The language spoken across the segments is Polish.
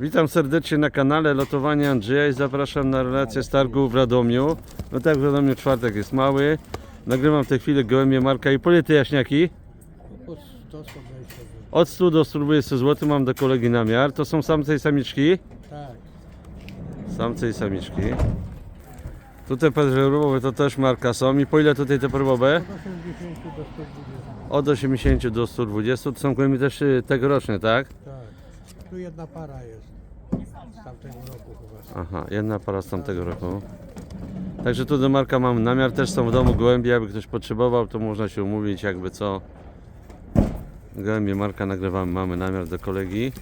Witam serdecznie na kanale Lotowanie Andrzeja i zapraszam na relację z targu w Radomiu. No tak, w Radomiu czwartek jest mały. Nagrywam w tej chwili gołębie Marka i pole te jaśniaki. Od 100, 120 zł. Od 100 do 120 zł mam do kolegi namiar. To są samce i samiczki. Tak. Samce i samiczki. Tutaj perłowe to też Marka są. I po ile tutaj te perłowe? Od 80 do 120. Od 80 do 120. To są gołębie też y, tegoroczne, tak? Tak. Tu jedna para jest. Z tamtego roku chyba. Aha, jedna para z tamtego roku. Także tu do Marka mam namiar, też są w domu gołębie, jakby ktoś potrzebował, to można się umówić jakby co. Gołębie Marka nagrywamy, mamy namiar do kolegi.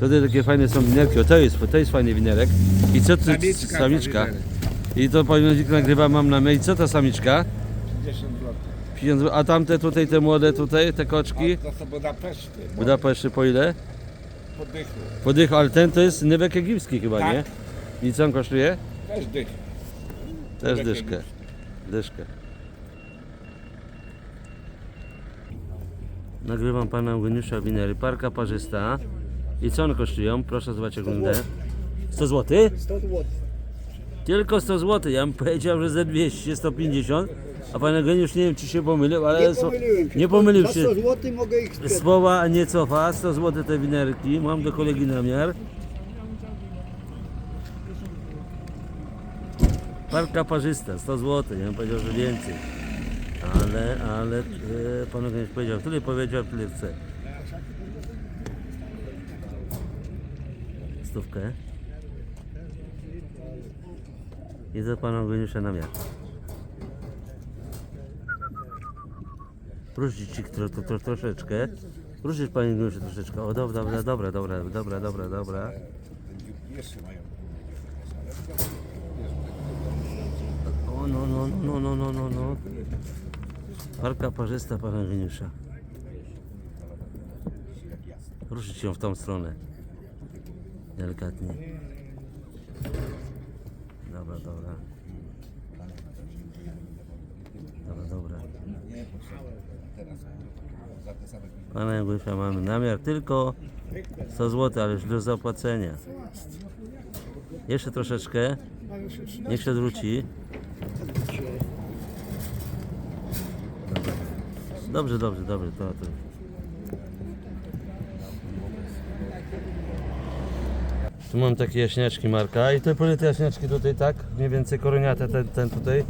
Tutaj takie fajne są winerki, o to jest, to jest fajny winerek. I co to Samiczka, samiczka. I to powinien nagrywam, mam na mail. Co ta samiczka? 50 zł. 50 zł. A tamte tutaj, te młode tutaj, te koczki? To są Budapeszty. Budapeszty po ile? Podychu. Podych, ale ten to jest nywek egipski chyba, Tak. nie? I co on kosztuje? Też dych. Też Nywek dyszkę. egipski. Dyszkę. Nagrywam pana Eugeniusza Winery, parka parzysta. I co one kosztują? Proszę zobaczyć rundę. 100 zł? 100 zł. Tylko 100 zł. Ja bym powiedział, że ze 200, 150. A pan Eugeniusz nie wiem czy się pomylił, ale Nie pomyliłem się. nie pomylił Za się. 100 zł mogę ich sprzedać. Słowa nie cofa, 100 zł te winerki. Mam do kolegi namiar. Parka parzysta, 100 zł. Ja bym powiedział, że więcej. Ale, ale e, pan Eugeniusz powiedział, tyle powiedział, tyle chce. Stówkę. I do pana Eugeniusza namiar. Ruszyć ci tro, tro, tro, troszeczkę. Ruszyć panie Eugeniuszu troszeczkę. O dobra, dobra, dobra, dobra, dobra, dobra, dobra. O no, no, no, no, no, no, no. Parka parzysta pana Eugeniusza. Ruszyć ją w tą stronę. Delikatnie. Dobra, dobra. Dobra, dobra. Pana Eugeniusza mamy namiar tylko 100 zł, ale już do zapłacenia. Jeszcze troszeczkę. Niech się wróci. Dobra. Dobrze, dobrze, dobrze. To, to. Tu mam takie jaśniaczki Marka i te pole te jaśniaczki tutaj tak, mniej więcej koroniate ten, ten tutaj,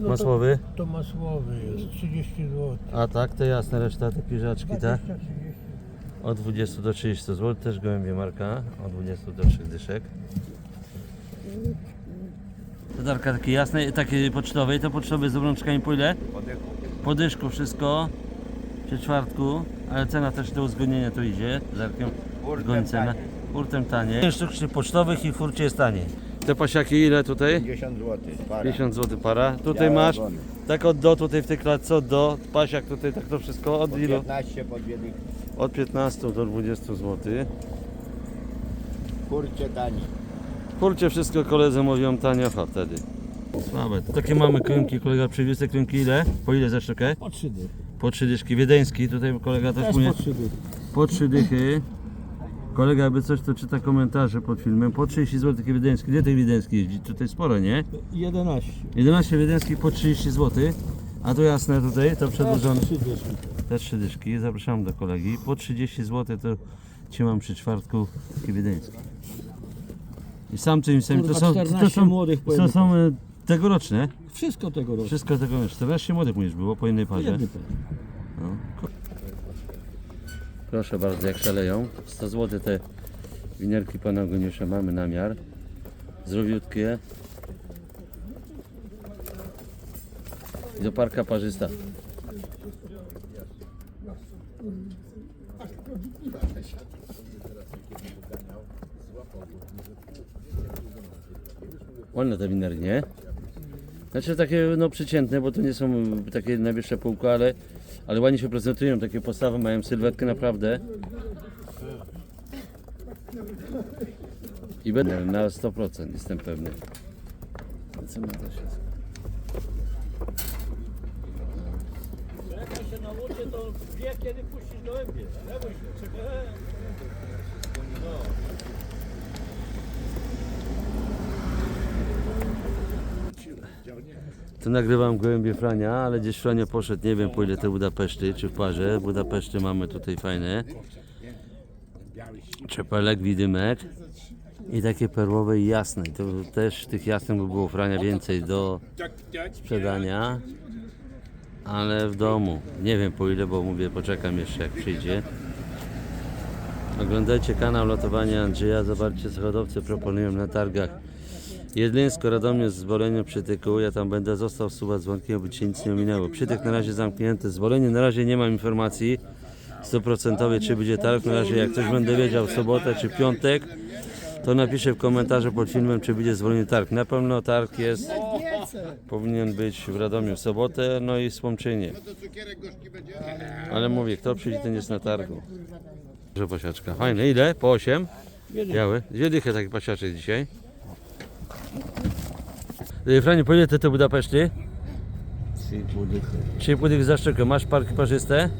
masłowy. To masłowy jest. 30 zł. A tak, te jasne reszta, te piżaczki, tak? 20, 30. Od 20 do 30 zł, też gołębie Marka, od 20 do 3 dyszek. Tadarka takie jasne, takie pocztowe, to pocztowe z obrączkami po ile? Po dyszku wszystko, przy czwartku, ale cena też do uzgodnienia tu idzie, z Darkiem Hurtem zgodzi cenę. taniej. Hurtem taniej. Sztuk przy pocztowych i w hurcie jest taniej. Te pasiaki ile tutaj? 50 zł. Para. 50 zł para. Tutaj Białe masz, ogony. tak od do tutaj w tej klatce, od do, pasiak tutaj, tak to wszystko, od Po ilu? 15 po dwie dychy. Od 15 do 20 zł. Kurcie tani. Kurczę, wszystko koledzy mówią taniocha wtedy. Słabe. To takie mamy krymki, kolega przywiózł te krymki ile? Po ile za sztukę? Po 3 dychy. Po trzy dyszki. Wiedeński, tutaj kolega też Też mówi. po 3 dychy. Po trzy dychy. Kolega jakby coś to czyta komentarze pod filmem. Po 30 zł takie wiedeńskie. Gdzie tych wiedeńskich jeździ? Tutaj sporo, nie? 11. 11 wiedeńskich po 30 zł. A to jasne tutaj, to przedłużone. 3 dyszki. Te trzy dyszki. Zapraszam do kolegi. Po 30 zł to trzymam przy czwartku takie wiedeńskie. I sam tym sami to Kurwa, są, to 14 są, młodych to pojemników. są e, tegoroczne. Wszystko tego roku. Wszystko tego 14 młodych mówisz było po innej parze. Jedny. Proszę bardzo, jak szaleją. 100 zł te winerki pana Eugeniusza mamy namiar. Zdrowiutkie. I do parka parzysta. Ładne te winery, nie? Znaczy takie no przeciętne, bo to nie są takie najwyższe półka, ale, ale ładnie się prezentują, takie postawy mają sylwetkę naprawdę. I będę na 100% jestem pewny. Co ma to się? to wie kiedy puścić gołębie. Bój się. Tu nagrywam gołębie Frania, ale gdzieś Frania poszedł, nie wiem po ile te Budapeszty, czy w parze. Budapeszty mamy tutaj fajne. Czepelek, widymek. I takie perłowe i jasne. To też tych jasnych by było Frania więcej do sprzedania. Ale w domu. Nie wiem po ile, bo mówię, poczekam jeszcze jak przyjdzie. Oglądajcie kanał Lotowania Andrzeja. Zobaczcie, co hodowcy proponują na targach. Jedlińsko, Radomie z Zwoleniem Przytyku. Ja tam będę został suwać dzwonkiem, by ci nic nie ominęło. Przytyk na razie zamknięty. Zvolenie na razie nie mam informacji stuprocentowej, czy będzie targ. Na razie jak coś będę wiedział w sobotę czy piątek, to napiszę w komentarzu pod filmem, czy będzie zwolniony targ. Na pewno targ jest, powinien być w Radomiu w sobotę, no i w Słomczynie. Ale mówię, kto przyjdzie, ten jest na targu. Że pasiaczka. Fajne. Ile? Po 8? Biały. Dwie dychy taki pasiaczek dzisiaj. Y, Franiu, po ile te, te Budapeszty? Trzy pół dychy. 3,5 dychy za sztukę. Masz parki parzyste?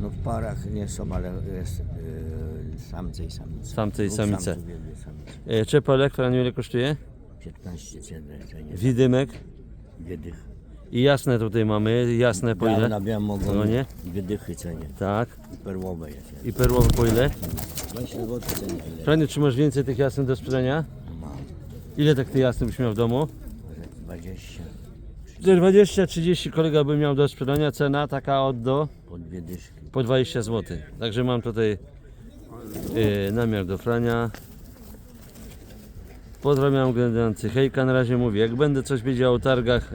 No w parach nie są, ale jest yy, samce i samice. Samce i Dwóch samice. samców, jednej samicy. Czepelek, Franiu, ile kosztuje? 15 ceny. Widymek. Dwie dychy. I jasne tutaj mamy. Jasne po ile? na białym No ogonie. nie? Dwie dychy cenie. Tak. I perłowe jest. I perłowy po ile? 20 zł cenie. Franiu, czy masz więcej tych jasnych do sprzedania? Ile tak tych jasnych byś miał w domu? Może 20 20-30 kolega by miał do sprzedania. Cena taka od do po dwie dyszki. po 20 zł. Także mam tutaj yy, namiar do Frania. Pozdrawiam oglądających. Hejka, na razie mówię. Jak będę coś wiedział o targach,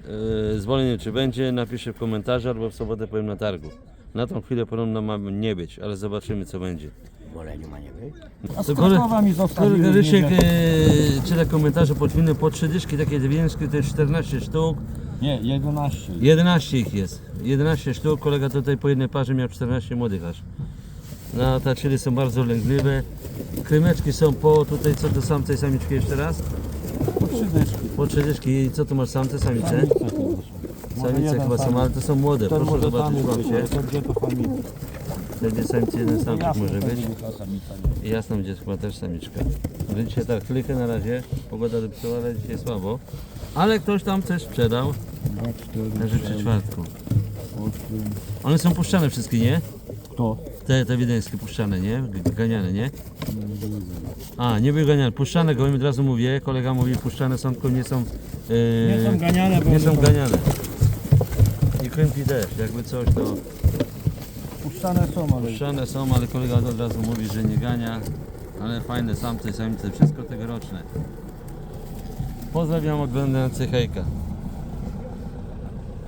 yy, zwolnienie czy będzie, napiszę w komentarzu albo w sobotę powiem na targu. Na tą chwilę podobno ma nie być, ale zobaczymy co będzie. Wolę nie ma nie być. A Krakowa mi zostawił. Kolega Rysiek czyta komentarze pod filmem po trzy dyszki, takie dwie to jest 14 sztuk. Nie, 11. 11 ich jest. 11 sztuk. Kolega tutaj po jednej parze miał 14 młodych aż. No, te czyli są bardzo lęgliwe. Krymeczki są po tutaj, co to samce i samiczki jeszcze raz? Po 3 dyszki. Po trzy dyszki. I co tu masz samce, samice? Samice chyba są, ale to są młode. Proszę zobaczyć babcie. to gdzie to familia? Te dwie samice, jeden samczyk może być. I jasno będzie chyba też samiczka. Ale dzisiaj tak, klikę na razie. Pogoda dopisała, ale dzisiaj słabo. Ale ktoś tam coś sprzedał. Leży przy czwartku. One są puszczane wszystkie, nie? Kto? Te, te wiedeńskie puszczane, nie? Ganiane, nie? A, nie były ganiane. Puszczane, gołębie od razu mówię. Kolega mówi, puszczane są, tylko nie są... e, Nie są ganiane, Nie są ganiane. I krymki też, jakby coś to... Puszczane są, ale Puszczane są, ale kolega od razu mówi, że nie gania. Ale fajne samce, samice, wszystko tegoroczne. Pozdrawiam oglądających hejka.